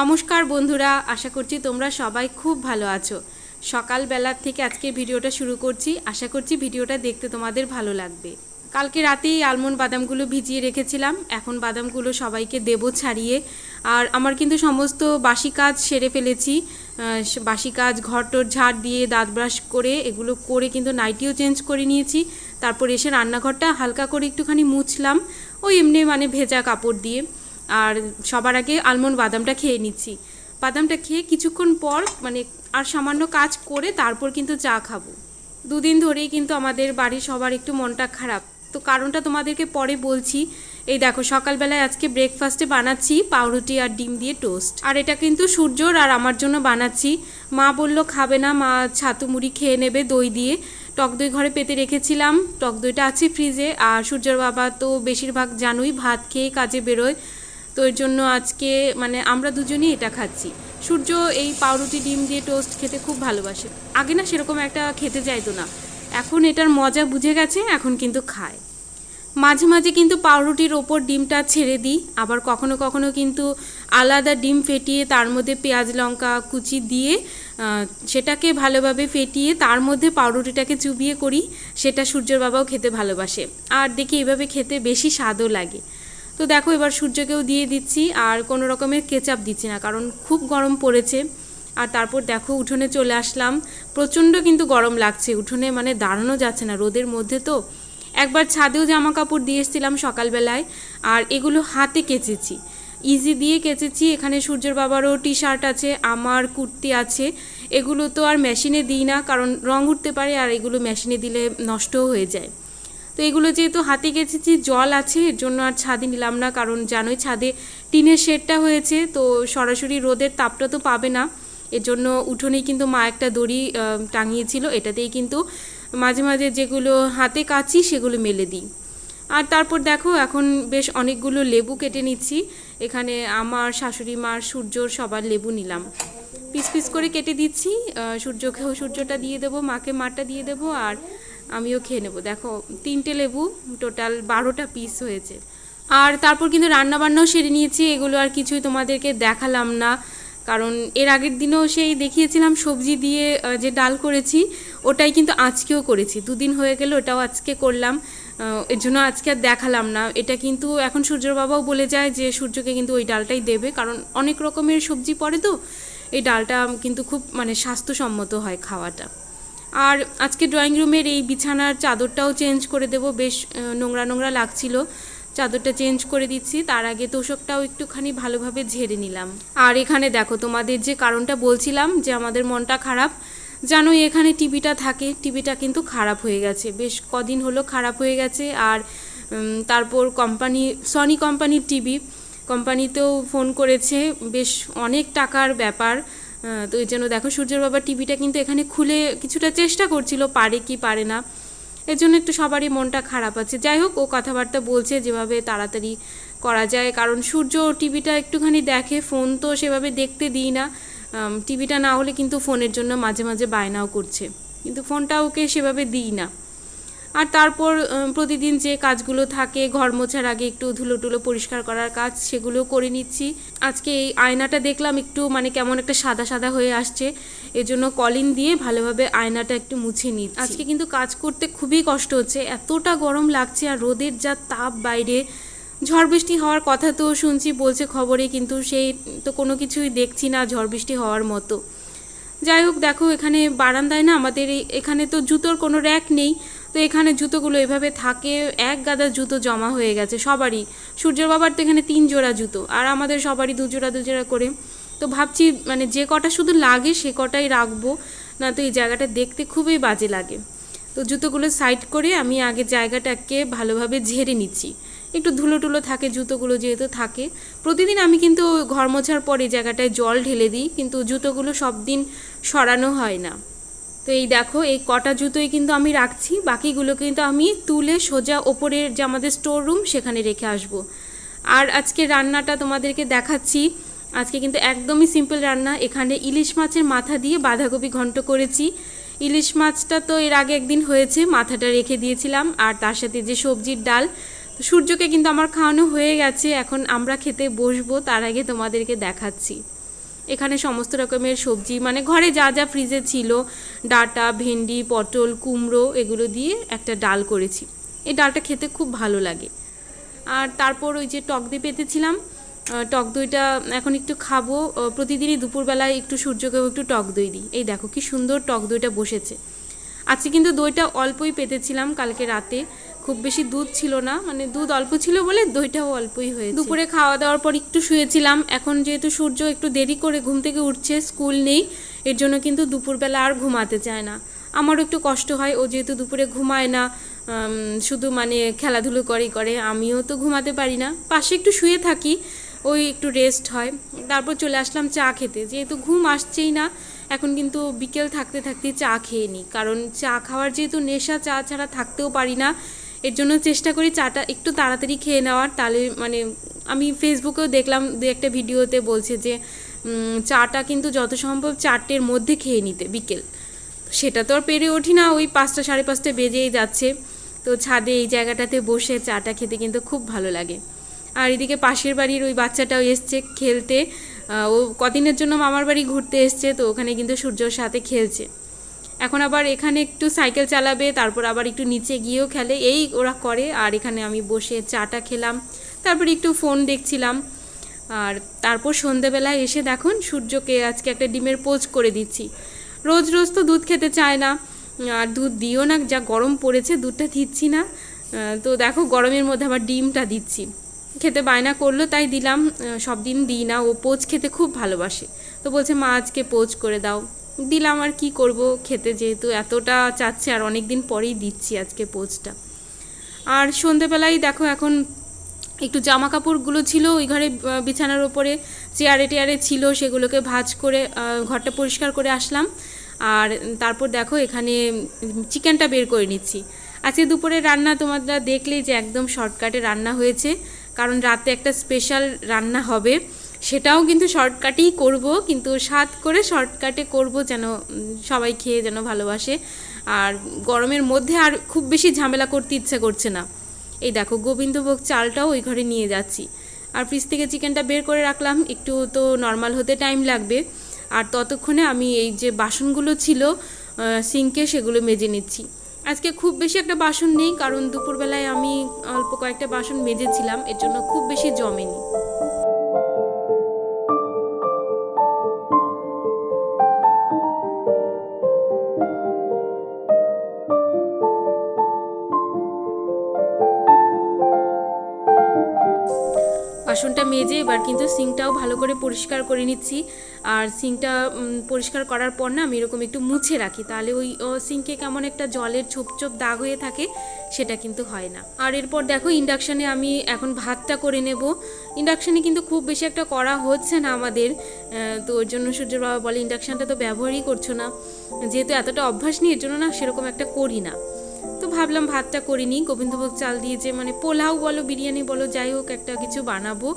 নমস্কার বন্ধুরা, আশা করছি তোমরা সবাই খুব ভালো আছো। সকালবেলার থেকে আজকে ভিডিওটা শুরু করছি, আশা করছি ভিডিওটা দেখতে তোমাদের ভালো লাগবে। কালকে রাতেই আলমন্ড বাদামগুলো ভিজিয়ে রেখেছিলাম, এখন বাদামগুলো সবাইকে দেবো ছাড়িয়ে। আর আমার কিন্তু সমস্ত বাসি কাজ সেরে ফেলেছি বাসি কাজ, ঘরটোর ঝাড় দিয়ে দাঁত ব্রাশ করে এগুলো করে কিন্তু নাইটিও চেঞ্জ করে নিয়েছি। তারপর এসে রান্নাঘরটা হালকা করে একটুখানি মুছলাম, ওই এমনি মানে ভেজা কাপড় দিয়ে। আর সবার আগে আলমন্ড বাদামটা খেয়ে নিচ্ছি। বাদামটা খেয়ে কিছুক্ষণ পর মানে আর সামান্য কাজ করে তারপর কিন্তু চা খাব। দুদিন ধরেই কিন্তু আমাদের বাড়ির সবার একটু মনটা খারাপ। তো কারণটা তোমাদেরকে পরে বলছি। এই দেখো, সকালবেলায় আজকে ব্রেকফাস্টে বানাচ্ছি পাউরুটি আর ডিম দিয়ে টোস্ট আর এটা কিন্তু সূর্যর আর আমার জন্য বানাচ্ছি। মা বলল, খাবে না, মা ছাতু মুড়ি খেয়ে নেবে দই দিয়ে। টক দই ঘরে পেতে রেখেছিলাম। টক দইটা আছে ফ্রিজে আর সূর্যর বাবা তো বেশিরভাগ জানুই, ভাত খেয়ে কাজে বেরোয়। তো এর জন্য আজকে মানে আমরা দুজনেই এটা খাচ্ছি। সূর্য এই পাউরুটি ডিম দিয়ে টোস্ট খেতে খুব ভালোবাসে। আগে না সেরকম একটা খেতে চাইতো না। এখন এটার মজা বুঝে গেছে, এখন কিন্তু খায়। মাঝে মাঝে কিন্তু পাউরুটির ওপর ডিমটা ছেড়ে দিই। আবার কখনো কখনো কিন্তু আলাদা ডিম ফেটিয়ে তার মধ্যে পেঁয়াজ, লঙ্কা, কুচি দিয়ে সেটাকে ভালোভাবে ফেটিয়ে তার মধ্যে পাউরুটিটাকে চুবিয়ে করি। সেটা সূর্যর বাবাও খেতে ভালোবাসে। আর দেখি এভাবে খেতে বেশি স্বাদও লাগে। তো দেখো, এবার সূর্যকেও দিয়ে দিচ্ছি, আর কোনো রকমের কেচাপ দিচ্ছি না, কারণ খুব গরম পড়েছে। আর তারপর দেখো, উঠোনে চলে আসলাম। প্রচণ্ড কিন্তু গরম লাগছে, উঠোনে মানে দাঁড়ানো যাচ্ছে না, রোদের মধ্যে তো। একবার ছাদেও জামা কাপড় দিয়ে এসেছিলাম সকালবেলায়, আর এগুলো হাতে কেচেছি। ইজি দিয়ে কেচেছি, এখানে সূর্যের বাবারও টি শার্ট আছে, আমার কুর্তি আছে। এগুলো তো আর মেশিনে দিই না, কারণ রং উঠতে পারে, আর এগুলো মেশিনে দিলে নষ্টও হয়ে যায়। তো এগুলো যেহেতু হাতে গেছেছি জল আছে, এর জন্য আর ছাদে নিলাম না, কারণ জানোই ছাদে টিনের শেডটা হয়েছে, তো সরাসরি রোদের তাপটা তো পাবে না। এর জন্য উঠোনেই কিন্তু মা একটা দড়ি টাঙিয়েছিল, এটাতেই কিন্তু মাঝে মাঝে যেগুলো হাতে কাচি সেগুলো মেলে দিই। আর তারপর দেখো, এখন বেশ অনেকগুলো লেবু কেটে নিচ্ছি, এখানে আমার শাশুড়ি মার, সূর্যর সবার লেবু নিলাম। পিস পিস করে কেটে দিচ্ছি সূর্যকেও সূর্যটা দিয়ে দেবো, মাকে মাটা দিয়ে দেবো, আর আমিও খেয়ে নেব। দেখো, তিনটে লেবু টোটাল বারোটা পিস হয়েছে। আর তারপর কিন্তু রান্না বান্নাও সেরে নিয়েছি, এগুলো আর কিছুই তোমাদেরকে দেখালাম না। কারণ এর আগের দিনেও সেই দেখিয়েছিলাম, সবজি দিয়ে যে ডাল করেছি, ওটাই কিন্তু আজকেও করেছি। দুদিন হয়ে গেল, ওটাও আজকে করলাম। এর জন্য আজকে আর দেখালাম না। এটা কিন্তু এখন সূর্যর বাবাও বলে যায় যে, সূর্যকে কিন্তু ওই ডালটাই দেবে। কারণ অনেক রকমের সবজি পড়ে তো, এই ডালটা কিন্তু খুব মানে স্বাস্থ্যসম্মত হয় খাওয়াটা। আর আজকে ড্রয়িং রুমের এই বিছানার চাদরটাও চেঞ্জ করে দেব। বেশ নোংরা নোংরা লাগছিল। চাদরটা চেঞ্জ করে দিচ্ছি। তার আগে তোষকটাও একটুখানি ভালোভাবে ঝেড়ে নিলাম। আর এখানে দেখো, তোমাদের যে কারণটা বলছিলাম যে আমাদের মনটা খারাপ জানোই এখানে টিভিটা থাকে, টিভিটা কিন্তু খারাপ হয়ে গেছে। বেশ কদিন হলো খারাপ হয়ে গেছে। আর তারপর কোম্পানি সনি কোম্পানির টিভি কোম্পানিতেও ফোন করেছে। বেশ অনেক টাকার ব্যাপার। তো এই জন্য দেখো সূর্যের বাবা টিভিটা কিন্তু এখানে খুলে কিছুটা চেষ্টা করছিল, পারে কি পারে না। এর জন্য একটু সবারই মনটা খারাপ আছে। যাই হোক, ও কথাবার্তা বলছে যেভাবে তাড়াতাড়ি করা যায়, কারণ সূর্য টিভিটা একটুখানি দেখে, ফোন তো সেভাবে দেখতে দিই না। টিভিটা না হলে কিন্তু ফোনের জন্য মাঝে মাঝে বায়নাও করছে। কিন্তু ফোনটা ওকে সেভাবে দিই না। আর তারপর প্রতিদিন যে কাজগুলো থাকে, ঘর মোছার আগে একটু ধুলো টুলো পরিষ্কার করার কাজ সেগুলো করে নিচ্ছি। আজকে এই আয়নাটা দেখলাম একটু মানে কেমন একটা সাদা সাদা হয়ে আসছে। এজন্য কলিন দিয়ে ভালোভাবে আয়নাটা একটু মুছে নিচ্ছি। আজকে কিন্তু কাজ করতে খুবই কষ্ট হচ্ছে। এতটা গরম লাগছে আর রোদের যা তাপ বাইরে। ঝড় বৃষ্টি হওয়ার কথা তো শুনছি, বলছে খবরে, কিন্তু সেই তো কোনো কিছুই দেখছি না ঝড় বৃষ্টি হওয়ার মতো। যাই হোক, দেখো এখানে বারান্দায় না আমাদের এখানে তো জুতোর কোনো র্যাক নেই। তো এখানে জুতোগুলো এভাবে থাকে, এক গাদা জুতো জমা হয়ে গেছে, সবারই। সূর্যের বাবার তো এখানে তিন জোড়া জুতো, আর আমাদের সবারই দু জোড়া দু জোড়া করে। তো ভাবছি মানে যে কটা শুধু লাগে সে কটাই রাখব, না তো এই জায়গাটা দেখতে খুবই বাজে লাগে। তো জুতোগুলো সাইড করে আমি আগে জায়গাটাকে ভালোভাবে ঝেড়ে নিচ্ছি। একটু ধুলো টুলো থাকে, জুতোগুলো যেহেতু থাকে। প্রতিদিন আমি কিন্তু ঘর মোছার পর জায়গাটায় জল ঢেলে দিই, কিন্তু জুতোগুলো সব দিন সরানো হয় না। তো এই দেখো, এই কটা জুতোই কিন্তু আমি রাখছি, বাকিগুলো কিন্তু আমি তুলে সোজা ওপরের যে আমাদের স্টোর রুম সেখানে রেখে আসব। আর আজকে রান্নাটা তোমাদেরকে দেখাচ্ছি, আজকে কিন্তু একদমই সিম্পল রান্না, এখানে ইলিশ মাছের মাথা দিয়ে বাঁধাকপি ঘন্ট করেছি। ইলিশ মাছটা তো এর আগে একদিন হয়েছে, মাথাটা রেখে দিয়েছিলাম, আর তার সাথে যে সবজির ডাল সূর্যকে কিন্তু আমার খাওয়ানো হয়ে গেছে, এখন আমরা খেতে বসবো, তার আগে তোমাদেরকে দেখাচ্ছি। এখানে সমস্ত রকমের সবজি মানে ঘরে যা যা ফ্রিজে ছিল, ডাটা, ভেন্ডি, পটল, কুমড়ো, এগুলো দিয়ে একটা ডাল করেছি। এই ডালটা খেতে খুব ভালো লাগে। আর তারপর ওই যে টক দই পেতেছিলাম টক দইটা এখন একটু খাব। প্রতিদিনই দুপুরবেলায় একটু সূর্যকেও একটু টক দই দিই। এই দেখো কি সুন্দর টক দইটা বসেছে। আজকে কিন্তু দইটা অল্পই পেতেছিলাম কালকে রাতে। খুব বেশি দুধ ছিল না মানে দুধ অল্প ছিল বলে দইটাও অল্পই হয়েছে। দুপুরে খাওয়া দাওয়ার পর একটু শুয়েছিলাম, এখন যেহেতু সূর্য একটু দেরি করে ঘুম থেকে উঠছে, স্কুল নেই, এর জন্য কিন্তু দুপুরবেলা আর ঘুমাতে চায় না। আমারও একটু কষ্ট হয়, ও যেহেতু দুপুরে ঘুমায় না শুধু মানে খেলাধুলো করে করে, আমিও তো ঘুমাতে পারি না। পাশে একটু শুয়ে থাকি, ওই একটু রেস্ট হয়। তারপর চলে আসলাম চা খেতে, যেহেতু ঘুম আসছেই না, এখন কিন্তু বিকেল থাকতে থাকতে চা খেয়ে নিই। কারণ চা খাওয়ার যেহেতু নেশা, চা ছাড়া থাকতেও পারি না এর জন্য চেষ্টা করি চাটা একটু তাড়াতাড়ি খেয়ে নেওয়ার। তাহলে মানে আমি ফেসবুকেও দেখলাম দু একটা ভিডিওতে বলছে যে চাটা কিন্তু যত সম্ভব চারটের মধ্যে খেয়ে নিতে বিকেল। সেটা তো আর পেরে উঠি না, ওই পাঁচটা সাড়ে পাঁচটা বেজেই যাচ্ছে। তো ছাদে এই জায়গাটাতে বসে চাটা খেতে কিন্তু খুব ভালো লাগে। আর এদিকে পাশের বাড়ির ওই বাচ্চাটাও এসছে খেলতে। ও কদিনের জন্য মামার বাড়ি ঘুরতে এসছে, তো ওখানে কিন্তু সূর্যর সাথে খেলছে। এখন আবার এখানে একটু সাইকেল চালাবে, তারপর আবার একটু নিচে গিয়েও খেলে। এই ওরা করে, আর এখানে আমি বসে চাটা খেলাম। তারপর একটু ফোন দেখছিলাম। আর তারপর সন্ধেবেলায় এসে দেখুন, সূর্যকে আজকে একটা ডিমের পোজ করে দিচ্ছি। রোজ রোজ তো দুধ খেতে চায় না। আর দুধ দিও না, যা গরম পড়েছে দুধটা দিচ্ছি না। তো দেখো গরমের মধ্যে আবার ডিমটা দিচ্ছি। খেতে বায়না করল, তাই দিলাম। সব দিন দিই না। ও পোচ খেতে খুব ভালোবাসে। তো বলছে, মা, আজকে পোচ করে দাও। দিলাম আর কি করব খেতে যেহেতু এতটা চাচ্ছে আর অনেক দিন পরেই দিচ্ছি আজকে পোচটা। আর সন্ধেবেলায় দেখো এখন একটু জামা কাপড়গুলো ছিল ওই ঘরে বিছানার ওপরে, চেয়ারে টেয়ারে ছিল, সেগুলোকে ভাজ করে ঘরটা পরিষ্কার করে আসলাম। আর তারপর দেখো এখানে চিকেনটা বের করে নিচ্ছি। আজকে দুপুরে রান্না তোমরা দেখলেই যে একদম শর্টকাটে রান্না হয়েছে, কারণ রাতে একটা স্পেশাল রান্না হবে। সেটাও কিন্তু শর্টকাটেই করব, কিন্তু স্বাদ করে শর্টকাটে করব যেন সবাই খেয়ে যেন ভালোবাসে। আর গরমের মধ্যে আর খুব বেশি ঝামেলা করতে ইচ্ছে করছে না। এই দেখো, গোবিন্দভোগ চালটাও ওই ঘরে নিয়ে যাচ্ছি। আর ফ্রিজ থেকে চিকেনটা বের করে রাখলাম, একটু তো নর্মাল হতে টাইম লাগবে। আর ততক্ষণে আমি এই যে বাসনগুলো ছিল সিঙ্কে সেগুলো মেজে নিচ্ছি। আজকে খুব বেশি একটা বাসন নেই, কারণ দুপুরবেলায় আমি অল্প কয়েকটা বাসন মেজেছিলাম, এর জন্য খুব বেশি জমেনি। বাসনটা মেজে এবার কিন্তু সিঙ্কটাও ভালো করে পরিষ্কার করে নিচ্ছি। আর সিঙ্কটা পরিষ্কার করার পর না আমি এরকম একটু মুছে রাখি, তাহলে ওই সিঙ্কে কেমন একটা জলের ছোপ ছোপ দাগ হয়ে থাকে, সেটা কিন্তু হয় না। আর এরপর দেখো ইন্ডাকশানে আমি এখন ভাতটা করে নেব। ইন্ডাকশানে কিন্তু খুব বেশি একটা করা হচ্ছে না আমাদের তো ওর জন্য সূর্যের বাবা বলে, ইন্ডাকশানটা তো ব্যবহারই করছ না। যেহেতু এতটা অভ্যাস নেই, এর জন্য না সেরকম একটা করি না। ভাবলাম ভাতটা করিনি গোবিন্দভোগ চাল দিয়ে যে মানে পোলাও বলো, বিরিয়ানি বলো, যাই হোক একটা কিছু বানাবো।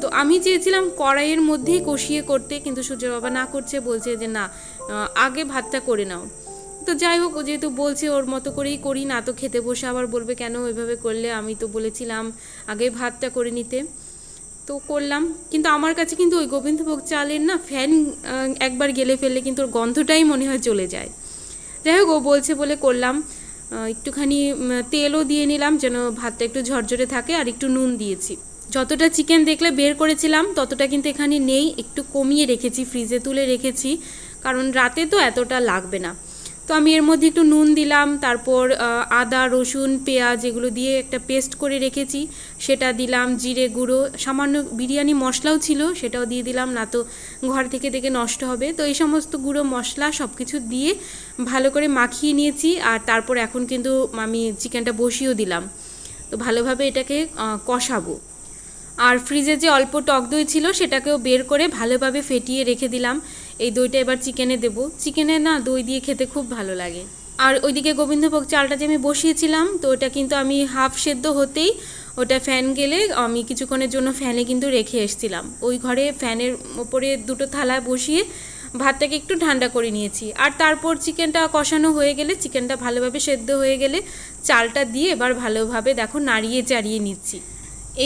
তো আমি চেয়েছিলাম কড়াইয়ের মধ্যেই কষিয়ে করতে, কিন্তু সূর্য বাবা না করছে, বলছে যে না আগে ভাতটা করে নাও। তো যাই হোক, ও যেহেতু বলছে ওর মতো করেই করি, না তো খেতে বসে আবার বলবে কেন ওইভাবে করলে? আমি তো বলেছিলাম আগে ভাতটা করে নিতে। তো করলাম। কিন্তু আমার কাছে কিন্তু ওই গোবিন্দভোগ চালের না ফ্যান একবার গেলে ফেললে কিন্তু ওর গন্ধটাই মনে হয় চলে যায়। যাই হোক, ও বলছে বলে করলাম। একটুখানি তেলও দিয়ে নিলাম, যেন ভাতটা একটু ঝরঝরে থাকে আর একটু নুন দিয়েছি। যতটা চিকেন দেখলে বের করেছিলাম, ততটা কিন্তু এখানে নেই, একটু কমিয়ে রেখেছি ফ্রিজে তুলে রেখেছি, কারণ রাতে তো এতটা লাগবে না। তো আমি এর মধ্যে একটু নুন দিলাম, তারপর আদা, রসুন, পেঁয়াজ এগুলো দিয়ে একটা পেস্ট করে রেখেছি। সেটা দিলাম জিরে গুঁড়ো, সামান্য বিরিয়ানি মশলাও ছিল, সেটাও দিয়ে দিলাম, না তো ঘর থেকে থেকে নষ্ট হবে। তো এই সমস্ত গুঁড়ো মশলা সব কিছু দিয়ে ভালো করে মাখিয়ে নিয়েছি, আর তারপর এখন কিন্তু আমি চিকেনটা বসিয়েও দিলাম। তো ভালোভাবে এটাকে কষাবো। আর ফ্রিজে যে অল্প টক দই ছিল, সেটাকেও বের করে ভালোভাবে ফেটিয়ে রেখে দিলাম। এই দইটা এবার চিকেনে দেবো। চিকেনে না দই দিয়ে খেতে খুব ভালো লাগে। আর ওইদিকে গোবিন্দভোগ চালটা যে আমি বসিয়েছিলাম, তো ওটা কিন্তু আমি হাফ সেদ্ধ হতেই ওটা ফ্যান গেলে আমি কিছুক্ষণের জন্য ফ্যানে কিন্তু রেখে এসেছিলাম। ওই ঘরে ফ্যানের ওপরে দুটো থালা বসিয়ে ভাতটাকে একটু ঠান্ডা করে নিয়েছি। আর তারপর চিকেনটা কষানো হয়ে গেলে, চিকেনটা ভালোভাবে সেদ্ধ হয়ে গেলে চালটা দিয়ে এবার ভালোভাবে দেখো নাড়িয়ে চাড়িয়ে নিচ্ছি।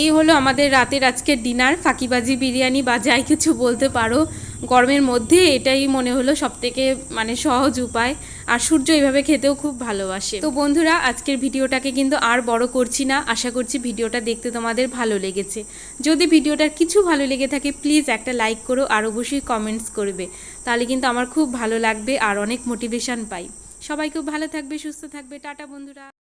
এই হলো আমাদের রাতের আজকের ডিনার। ফাঁকিবাজি, বিরিয়ানি বা যাই কিছু বলতে পারো। গরমের মধ্যে এটাই মনে হলো সবথেকে মানে সহজ উপায়। আর সূর্য এইভাবে খেতেও খুব ভালোবাসে। তো বন্ধুরা, আজকের ভিডিওটাকে কিন্তু আর বড় করছি না। আশা করছি ভিডিওটা দেখতে তোমাদের ভালো লেগেছে। যদি ভিডিওটার কিছু ভালো লেগে থাকে, প্লিজ একটা লাইক করো আর অবশ্যই কমেন্টস করবে। তাহলে কিন্তু আমার খুব ভালো লাগবে আর অনেক মোটিভেশন পাই। সবাই খুব ভালো থাকবে, সুস্থ থাকবে। টাটা বন্ধুরা।